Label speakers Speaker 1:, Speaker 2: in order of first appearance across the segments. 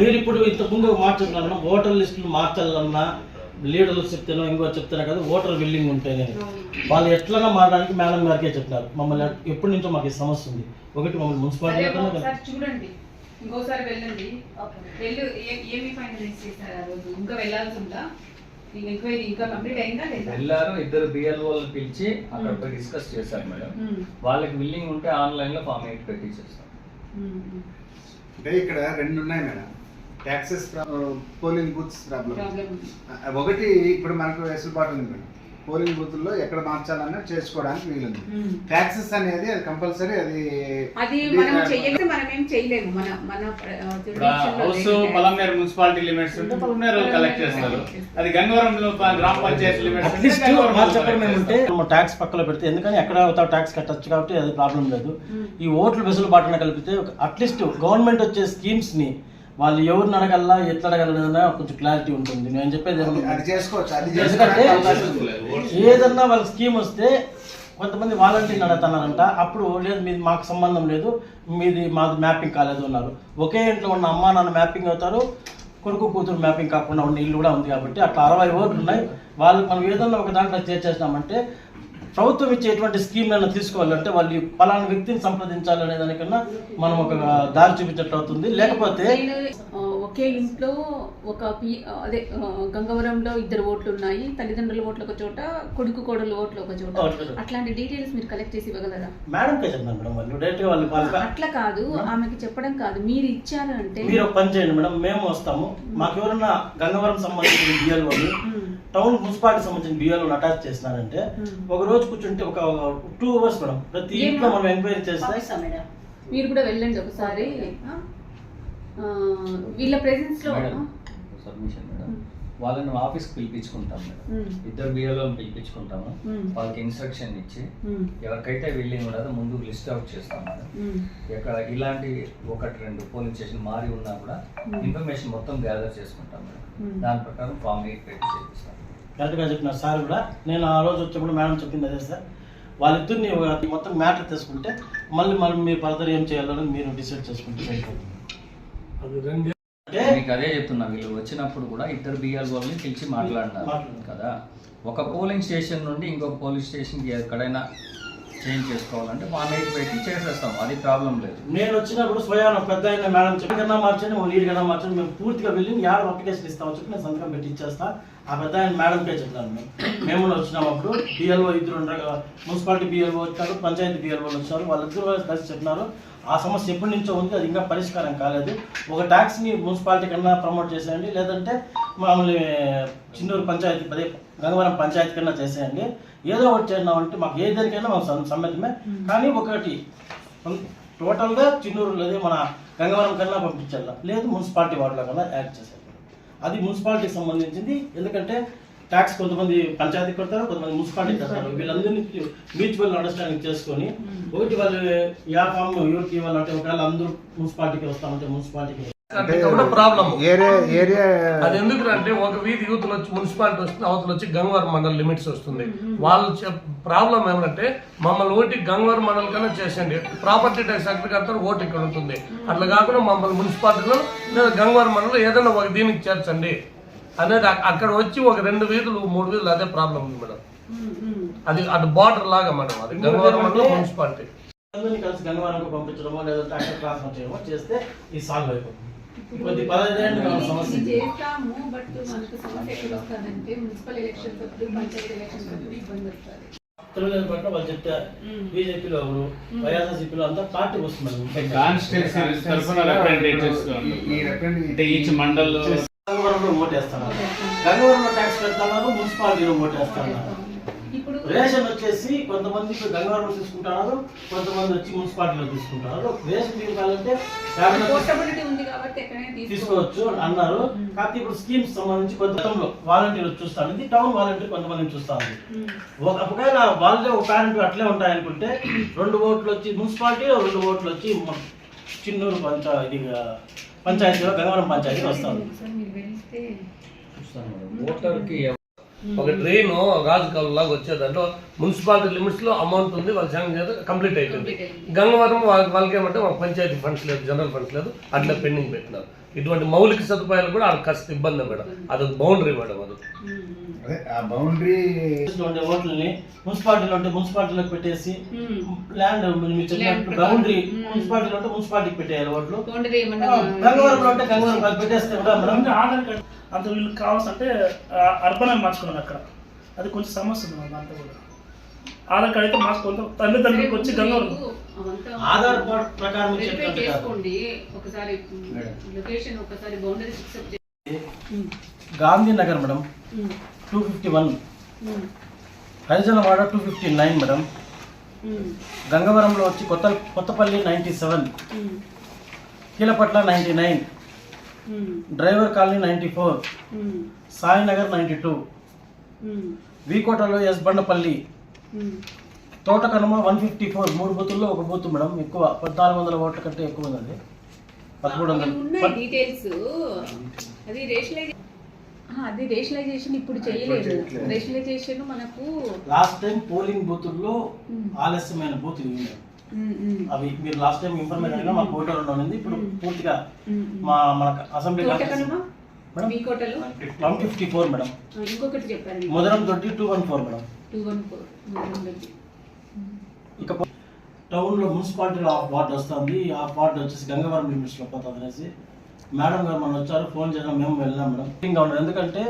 Speaker 1: మీరు ఇప్పుడు ఇంతకుముందు ఒక మాట చెప్తున్నారు మేడం ఓటర్ లిస్టులు మార్చాలన్నా లీడర్లు చెప్తేనో ఇంకో చెప్తేనే కదా ఓటర్ బిల్డింగ్ ఉంటేనే. వాళ్ళు ఎట్లన్నా మారడానికి మేడం గారికే చెప్పినారు. మమ్మల్ని ఎప్పటి నుంచో మాకు సమస్య ఉంది. ఒకటి మమ్మల్ని మున్సిపాలిటీ
Speaker 2: చూడండి. ఇంకోసారి వెళ్ళండి. వెళ్ళి. ఏమి ఫైనలైజ్ చేశారు ఆ రోజు? ఇంకా వెళ్ళాల్సి ఉందా? ఈ ఎంక్వైరీ ఇంకా కంప్లీట్ అయిందా లేదా?
Speaker 3: వెళ్ళారు. ఇద్దరు బిఎల్ఓలు పిలిచి అక్కడ పోయి డిస్కస్ చేశారు మేడం. వాళ్ళకి బిల్లింగ్ ఉంటే ఆన్లైన్లో ఫామ్ ఎయిట్ పెట్టి చేస్తాం
Speaker 2: ఉమ్, ఉమ్.
Speaker 4: అంటే ఇక్కడ రెండు ఉన్నాయి madam. Taxes polling booths problem. ఒకటి ఇప్పుడు మనకు వెసులుబాటు ఉంది మేడం. పోలింగ్ బూత్లో ఎక్కడ మార్చాలన్నా చేసుకోవడానికి వీలుంది. ట్యాక్సెస్ అనేది అది కంపల్సరీ అది
Speaker 2: అది మనం చెయ్యకపోతే మనం ఏం చేయలేము. మన మన
Speaker 5: హౌస్
Speaker 2: లేదు.
Speaker 5: పలమనేరు మున్సిపాలిటీ లిమిట్స్ ఉంటే పలమనేరు కలెక్ట్ చేస్తారు. అది గంగవరంలో గ్రామ పంచాయతీ లిమిట్స్
Speaker 1: ట్యాక్స్ పక్కన పెడితే ఎందుకని ఎక్కడ అవుతావు ట్యాక్స్ కట్టచ్చు కాబట్టి అది ప్రాబ్లం లేదు. ఈ ఓట్లు వెసులుబాటున కలిపితే అట్లీస్ట్ గవర్నమెంట్ వచ్చే స్కీమ్స్ని వాళ్ళు ఎవరిని అడగల్లా ఎట్లా అడగలనేది కొంచెం క్లారిటీ ఉంటుంది. నేను చెప్పేది ఎందుకంటే. ఏదన్నా వాళ్ళ స్కీమ్ వస్తే కొంతమంది వాలంటీర్ని అడుగుతున్నారంట అప్పుడు లేదు మీది మాకు సంబంధం లేదు మీది మాది మ్యాపింగ్ కాలేదు అన్నారు. ఒకే ఇంట్లో ఉన్న అమ్మ నాన్న మ్యాపింగ్ అవుతారు. కొడుకు కూతురు మ్యాపింగ్ కాకుండా ఉన్న ఇల్లు కూడా ఉంది కాబట్టి అట్లా అరవై ఓట్లు ఉన్నాయి. వాళ్ళకి మనం ఏదన్నా ఒక దాంట్లో చేర్చేసినామంటే ప్రభుత్వం ఇచ్చేటువంటి స్కీమ్లను తీసుకోవాలంటే వాళ్ళు ఈ పలానా వ్యక్తిని సంప్రదించాలి అనే దానికన్నా మనం ఒక దారి చూపించినట్టు అవుతుంది. లేకపోతే
Speaker 2: ఒకే ఇంట్లో ఒక అదే గంగవరంలో ఇద్దరు ఓట్లు ఉన్నాయి తల్లిదండ్రుల ఓట్లు ఒక చోట కొడుకు కోడలు ఓట్లు ఒక చోట. అట్లాంటి డీటెయిల్స్ మీరు కలెక్ట్ చేసి ఇవ్వగలరా?
Speaker 1: మేడం వాళ్ళు డైరెక్ట్గా వాళ్ళు వాళ్ళ
Speaker 2: అట్లా కాదు ఆమెకి చెప్పడం కాదు. మీరు ఇచ్చారు అంటే
Speaker 1: మీరు పని చేయండి మేడం మేము వస్తాము. మాకు ఎవరన్నా గంగవరం సంబంధించిన
Speaker 2: ఉమ్,
Speaker 1: టౌన్ మున్సిపాలిటీ సంబంధించిన బిఎల్ఓని అటాచ్ చేసినారంటే
Speaker 2: ఉమ్.
Speaker 1: ఒక రోజు కూర్చుంటే ఒక టూ అవర్స్ మేడం. ప్రతి ఇంట్లో మనం ఎంక్వైరీ చేస్తే
Speaker 2: మీరు కూడా వెళ్ళండి ఒకసారి. వీళ్ళ ప్రెసెన్స్లో
Speaker 3: మేడం సబ్మిషన్ మేడం. వాళ్ళని ఆఫీస్కి పిలిపించుకుంటాం మేడం ఇద్దరు బిఎల్ఓని పిలిపించుకుంటాము. వాళ్ళకి ఇన్స్ట్రక్షన్ ఇచ్చి ఎవరికైతే బిల్లింగ్ ఉండదో ముందు లిస్ట్ అవుట్ చేస్తాం మేడం. ఇక్కడ ఇలాంటి ఒకటి రెండు పోలింగ్ స్టేషన్ మారి ఉన్నా కూడా. ఇన్ఫర్మేషన్ మొత్తం గ్యాదర్ చేసుకుంటాం మేడం. దాని ప్రకారం ఫామ్ ఎయిట్ పెట్టి చేపిస్తాం.
Speaker 1: కరెక్ట్గా చెప్పినారు సార్ కూడా. నేను ఆ రోజు వచ్చినప్పుడు మేడం చెప్పింది అదే సార్. వాళ్ళిద్దరిని మొత్తం మ్యాటర్ తీసుకుంటే మళ్ళీ మనం మీరు ఫర్దర్ ఏం చేయాలని మీరు డిసైడ్ చేసుకుంటే సరిపోతుంది. అంటే
Speaker 3: మీకు అదే చెప్తున్నా వీళ్ళు వచ్చినప్పుడు కూడా ఇద్దరు బిఎల్ఓని పిలిచి మాట్లాడినారు. కదా. ఒక పోలింగ్ స్టేషన్ నుండి ఇంకొక పోలింగ్ స్టేషన్కి ఎక్కడైనా చేంజ్ చేసుకోవాలంటే ఫామ్ ఎయిట్ పెట్టి చేసేస్తాం అది ప్రాబ్లం లేదు.
Speaker 1: నేను వచ్చినప్పుడు స్వయాన పెద్ద అయిన మేడం చెప్పి కన్నా మార్చండి ఓ లీడ్ కన్నా మార్చండి మేము పూర్తిగా వెళ్ళి యాడ్ అప్లికేషన్ ఇస్తామని చెప్పి నేను సంతకం పెట్టి ఇచ్చేస్తా. ఆ పెద్ద ఆయన మేడంకే చెప్తాను మేము మేము వచ్చినామప్పుడు బిఎల్ఓ ఇద్దరు ఉండగా మున్సిపాలిటీ బిఎల్ఓ వచ్చారు పంచాయతీ బిఎల్ఓ వచ్చారు వాళ్ళిద్దరు కలిసి చెప్పినారు. ఆ సమస్య ఎప్పటి నుంచో ఉంది అది ఇంకా పరిష్కారం కాలేదు. ఒక ట్యాక్స్ని మున్సిపాలిటీ కన్నా ప్రమోట్ చేసేయండి లేదంటే మామూలు చిన్నూరు పంచాయతీ పదే గంగవరం పంచాయతీ కన్నా చేసేయండి. ఏదో ఒకటి చేసినామంటే మాకు ఏ దానికైనా మాకు సమ్మతమే. కానీ ఒకటి టోటల్గా చిన్నూరు లేదా మన గంగవరం కన్నా పంపించాల? లేదు మున్సిపాలిటీ వాటిలో కన్నా యాడ్ చేసేయాలి? అది మున్సిపాలిటీకి సంబంధించింది. ఎందుకంటే ట్యాక్స్ కొంతమంది పంచాయతీ కడతారు కొంతమంది మున్సిపాలిటీ కడతారు. వీళ్ళందరినీ మ్యూచువల్ అండర్స్టాండింగ్ చేసుకొని ఒకటి వాళ్ళు యా ఫామ్ ఎవరికి ఇవ్వాలంటే ఒకవేళ అందరూ మున్సిపాలిటీకి వస్తామంటే మున్సిపాలిటీకి
Speaker 4: అంటే
Speaker 6: కూడా ప్రాబ్లం
Speaker 4: ఏరియా ఏరియా
Speaker 6: అది ఎందుకంటే ఒక వీధి యూత్లు వచ్చి మున్సిపాలిటీ వస్తుంది అవతల వచ్చి గంగవరం మండల్ లిమిట్స్ వస్తుంది. వాళ్ళు ప్రాబ్లం ఏమంటే మమ్మల్ని ఓటి గంగవరం మండల్ కన్నా చేసండి ప్రాపర్టీ ట్యాక్స్ అక్కడ కడతారు ఓటు ఇక్కడ ఉంటుంది. అట్లా కాకుండా మమ్మల్ని మున్సిపాలిటీలో లేదా గంగవరం మండలం ఏదైనా ఒక దీనికి చేర్చండి. అనేది అక్- అక్కడ వచ్చి ఒక రెండు వీధులు మూడు వీధులు అదే ప్రాబ్లం ఉంది మేడం. అది అది బార్డర్ లాగా మేడం అది. గంగవరం మండలం మున్సిపాలిటీ.
Speaker 1: అందరినీ కలిసి గంగవరంకు పంపించడమో లేదా ట్రాక్టర్ ట్రాన్స్ఫర్ చేయడమో చేస్తే ఈ సాల్వ్ అయిపోతుంది. కొద్ది సమస్య.
Speaker 2: చేస్తాము బట్ మనకు సమస్య ఎక్కడ వస్తుందంటే మున్సిపల్ ఎలక్షన్స్ అప్పుడు పంచాయతీ ఎలక్షన్స్ అప్పుడు ఇబ్బంది వస్తుంది.
Speaker 1: తెలుగుదేశం వాళ్ళు బీజేపీలో ఎవరు వైఎస్ఆర్సీపీలో అంతా పార్టీ
Speaker 5: ఈచ్
Speaker 1: గంగవరంలో ఓటేస్తున్నారు గంగవరంలో ట్యాక్స్ పెడతారు మున్సిపాలిటీలో ఓటేస్తున్నారు
Speaker 2: ఇప్పుడు
Speaker 1: రేషన్ వచ్చేసి కొంతమంది ఇప్పుడు గంగవరంలో తీసుకుంటున్నారు కొంతమంది వచ్చి మున్సిపాలిటీలో తీసుకుంటున్నారు. రేషన్ తీసుకోవాలంటే
Speaker 2: పోర్టబిలిటీ ఉంది కాబట్టి ఎక్కడైనా తీసుకోవచ్చు.
Speaker 1: అన్నారు. కాకపోతే ఇప్పుడు స్కీమ్స్ సంబంధించి కొంత గతంలో వాలంటీర్ చూస్తాను ఇది టౌన్ వాలంటీర్ కొంతమంది చూస్తాను ఒక ఒకవేళ వాళ్ళే ఒక పేరెంట్ అట్లే ఉంటాయనుకుంటే రెండు ఓట్లు వచ్చి మున్సిపాలిటీ రెండు ఓట్లు వచ్చి చిన్నూరు పంచా ఇది పంచాయతీలో గంగవరం పంచాయతీ వస్తాను
Speaker 2: సార్ మీరు వెళ్తే
Speaker 3: చూస్తాను మేడం. ఓటర్కి
Speaker 6: ఒక డ్రైన్ రాజకాలం లాగా వచ్చేదాంట్లో మున్సిపాలిటీ లిమిట్స్లో అమౌంట్ ఉంది వాళ్ళు శాంక్షన్ చేస్తే కంప్లీట్ అయిపోయింది. గంగవరం వాళ్ళ- వాళ్ళకి ఏమంటే మాకు పంచాయతీ ఫండ్స్ లేదు జనరల్ ఫండ్స్ లేదు. అట్లా పెండింగ్ పెట్టినారు. ఇటువంటి మౌలిక సదుపాయాలు కూడా ఆడ కాస్త ఇబ్బంది మేడం. అదొక బౌండరీ మేడం అది.
Speaker 4: అదే ఆ బౌండరీ
Speaker 1: లో ఉండే ఓట్లని మున్సిపాలిటీలో ఉంటే మున్సిపాలిటీలోకి పెట్టేసి
Speaker 2: ఉమ్.
Speaker 1: ల్యాండ్ మీరు చెప్పినట్టు
Speaker 2: Land
Speaker 1: బౌండరీ
Speaker 2: మ్మ్.
Speaker 1: మున్సిపాలిటీలో ఉంటే మున్సిపాలిటీకి పెట్టేయాలి ఓట్లు గంగవరంలో ఉంటే గంగవరం పెట్టేస్తే కూడా మనం
Speaker 7: అంటే ఆధార్ కార్డు అంత వీళ్ళకి కావాల్సింటే అర్బన్ అని మార్చుకున్నారు అక్కడ. అది కొంచెం సమస్య ఉంది అంతా కూడా. ఆధార్ కార్డు అయితే మాకు కొంత తల్లిదండ్రులకు వచ్చి గంగవరం.
Speaker 1: ఆధార్ కార్డ్ ప్రకారం
Speaker 2: చేసుకోండి. ఒకసారి లొకేషన్ ఒకసారి boundary fix up
Speaker 1: Gandhi Nagar madam. Two fifty one Harijanavada two fifty nine madam గంగవరంలో వచ్చి కొత్త Kothapalli ninety seven Keelapatla ninety nine driver colony ninety four Sainagar ninety two వీకోటలో S Bandapalli. Thotakanuma one fifty four మూడు బూతుల్లో ఒక booth madam ఎక్కువ పద్నాలుగు వందల ఓట్ల కంటే ఎక్కువ ఉందండి. పదమూడు వందలు.
Speaker 2: అది రేషనలైజేషన్ ఇప్పుడు చేయలేదు. రేషనలైజేషన్ మనకు
Speaker 1: లాస్ట్ టైం పోలింగ్ బూతుల్లో ఆలస్యమైన బూతులు ఇవి ఉన్నాయి.
Speaker 2: ఉమ్, ఉమ్,
Speaker 1: అవి మీరు లాస్ట్ టైం ఇన్ఫర్మేషన్ అడిగినా మాకు ఓటర్ ఉంది ఇప్పుడు పూర్తిగా మా మన assembly one fifty four madam?
Speaker 2: ఇంకొకటి చెప్పారు
Speaker 1: మొదలం తొట్టి two one four madam.
Speaker 2: Two one four
Speaker 1: ఇక టౌన్లో మున్సిపాలిటీలో హాఫ్ వార్డ్ వస్తుంది. ఆ వార్డ్ వచ్చేసి గంగవరం లిమిట్స్లో పోతుంది అనేసి మేడం గారు మనం వచ్చారు ఫోన్ చేయడం మేము వెళ్ళాం మేడం. ఇంకా ఉన్నారు. ఎందుకంటే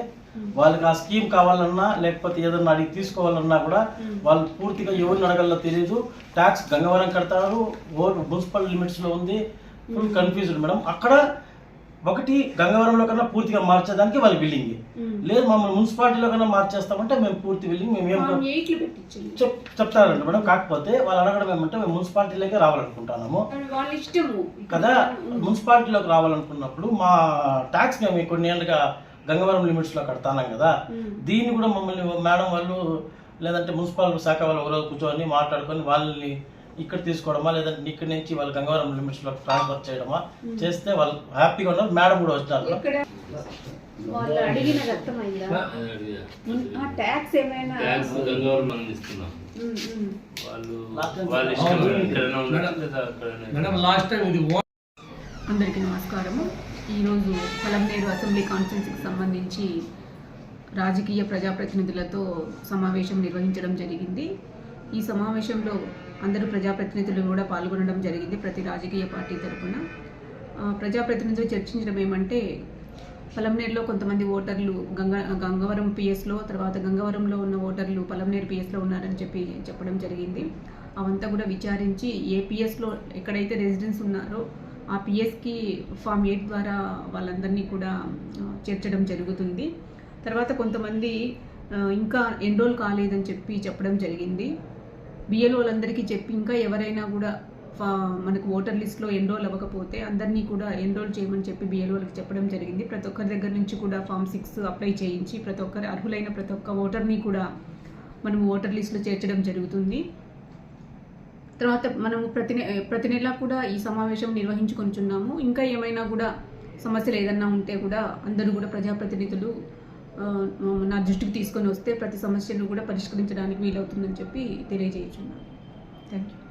Speaker 1: వాళ్ళకి ఆ స్కీమ్ కావాలన్నా లేకపోతే ఏదన్నా అడిగి తీసుకోవాలన్నా కూడా వాళ్ళు పూర్తిగా ఎవరిని అడగల్లో తెలియదు ట్యాక్స్ గంగవరం కడతారు. మున్సిపల్ లిమిట్స్లో ఉంది. Full confused madam. అక్కడ ఒకటి గంగవరంలో కన్నా పూర్తిగా మార్చేదానికి వాళ్ళ బిల్లింగ్ లేదు మమ్మల్ని మున్సిపాలిటీలో కన్నా మార్చేస్తామంటే మేము పూర్తి బిల్లింగ్ మేము ఏం
Speaker 2: ఫామ్ ఎయిట్లు పెట్టించండి
Speaker 1: చెప్ చెప్తారండి మేడం. కాకపోతే వాళ్ళు అడగడం ఏమంటే మేము మున్సిపాలిటీలోకే రావాలనుకుంటున్నాము. కదా మున్సిపాలిటీలోకి రావాలనుకున్నప్పుడు మా ట్యాక్స్ మేము కొన్ని ఏళ్ళుగా గంగవరం లిమిట్స్లో కడతానం కదా. దీన్ని కూడా మమ్మల్ని మేడం వాళ్ళు లేదంటే మున్సిపల్ శాఖ వాళ్ళు ఒకరోజు కూర్చొని మాట్లాడుకొని వాళ్ళని ఇక్కడ తీసుకోవడమా లేదంటే ఇక్కడి నుంచి వాళ్ళు గంగవరం లిమిట్స్లో ట్రాన్స్ఫర్ చేయడమా చేస్తే వాళ్ళు హ్యాపీగా ఉన్నారు. మేడం కూడా వచ్చినారు
Speaker 2: ఇక్కడ వాళ్ళు అడిగినది అర్థమైందా ఆ ట్యాక్స్ ఏమైనా?
Speaker 8: ట్యాక్స్ గంగవరం మనం ఇస్తున్నాం
Speaker 2: ఉమ్, ఉమ్.
Speaker 8: వాళ్ళు
Speaker 1: Last time
Speaker 8: వాళ్ళ ఇష్టం
Speaker 6: అవును.
Speaker 8: ఎక్కడైనా ఉండడం లేదా అక్కడైనా.
Speaker 6: మేడం లాస్ట్ టైం ఇది
Speaker 2: అందరికీ నమస్కారము. ఈరోజు పలంనేరు అసెంబ్లీ కాన్స్టిట్యున్సీకి సంబంధించి రాజకీయ ప్రజాప్రతినిధులతో సమావేశం నిర్వహించడం జరిగింది. ఈ సమావేశంలో అందరూ ప్రజాప్రతినిధులు కూడా పాల్గొనడం జరిగింది ప్రతి రాజకీయ పార్టీ తరఫున ప్రజాప్రతినిధులు చర్చించడం ఏమంటే పలంనేరులో కొంతమంది ఓటర్లు గంగ గంగవరం పిఎస్లో తర్వాత గంగవరంలో ఉన్న ఓటర్లు పలంనేరు పిఎస్లో ఉన్నారని చెప్పి చెప్పడం జరిగింది. అవంతా కూడా విచారించి ఏ పిఎస్లో ఎక్కడైతే రెసిడెన్స్ ఉన్నారో ఆ పిఎస్కి ఫామ్ ఎయిట్ ద్వారా వాళ్ళందరినీ కూడా చేర్చడం జరుగుతుంది. తర్వాత కొంతమంది ఇంకా ఎన్రోల్ కాలేదని చెప్పి చెప్పడం జరిగింది. బిఎల్ఓలందరికీ చెప్పి ఇంకా ఎవరైనా కూడా ఫా- మనకు ఓటర్ లిస్ట్లో ఎన్రోల్ అవ్వకపోతే అందరినీ కూడా ఎన్రోల్ చేయమని చెప్పి బిఎల్ఓలకు చెప్పడం జరిగింది. ప్రతి ఒక్కరి దగ్గర నుంచి కూడా ఫామ్ సిక్స్ అప్లై చేయించి ప్రతి ఒక్కరి అర్హులైన ప్రతి ఒక్క ఓటర్ని కూడా మనం ఓటర్ లిస్టులో చేర్చడం జరుగుతుంది. తర్వాత మనము ప్రతి నె- ప్రతి నెల కూడా ఈ సమావేశం నిర్వహించుకొనిచున్నాము ఇంకా ఏమైనా కూడా సమస్యలు ఏదన్నా ఉంటే కూడా అందరూ కూడా ప్రజాప్రతినిధులు నా దృష్టికి తీసుకొని వస్తే ప్రతి సమస్యను కూడా పరిష్కరించడానికి వీలవుతుందని చెప్పి తెలియజేయుచున్నాను థ్యాంక్ యూ